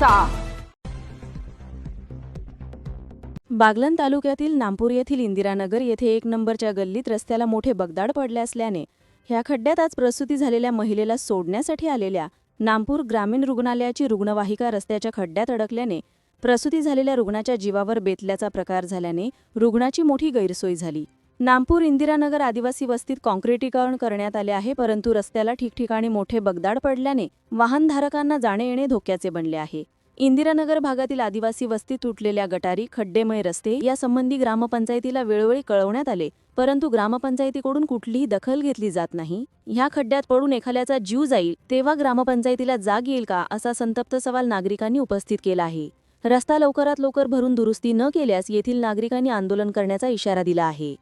घ्यायचा बागलन तालुक्यातील नामपूर येथील इंदिरानगर येथे एक नंबरच्या गल्लीत रस्त्याला मोठे बगदाड पडले असल्याने ह्या खड्ड्यात आज प्रसूती झालेल्या महिलेला सोडण्यासाठी आलेल्या नामपूर ग्रामीण रुग्णालयाची रुग्णवाहिका रस्त्याच्या खड्ड्यात अडकल्याने प्रसूती झालेल्या रुग्णाच्या जीवावर बेतल्याचा प्रकार झाल्याने रुग्णाची मोठी गैरसोय झाली. नामपूर इंदिरानगर आदिवासी वस्तीत काँक्रिटीकरण करण्यात आले आहे परंतु रस्त्याला ठिकठिकाणी मोठे बगदाड पडल्याने वाहनधारकांना जाणे येणे धोक्याचे बनले आहे. इंदिरानगर भागातील आदिवासी वस्तीत तुटलेल्या गटारी खड्डेमय रस्ते यासंबंधी ग्रामपंचायतीला वेळोवेळी कळवण्यात आले परंतु ग्रामपंचायतीकडून कुठलीही दखल घेतली जात नाही. ह्या खड्ड्यात पडून एखाद्याचा जीव जाईल तेव्हा ग्रामपंचायतीला जाग येईल का असा संतप्त सवाल नागरिकांनी उपस्थित केला आहे. रस्ता लवकरात लवकर भरून दुरुस्ती न केल्यास येथील नागरिकांनी आंदोलन करण्याचा इशारा दिला आहे.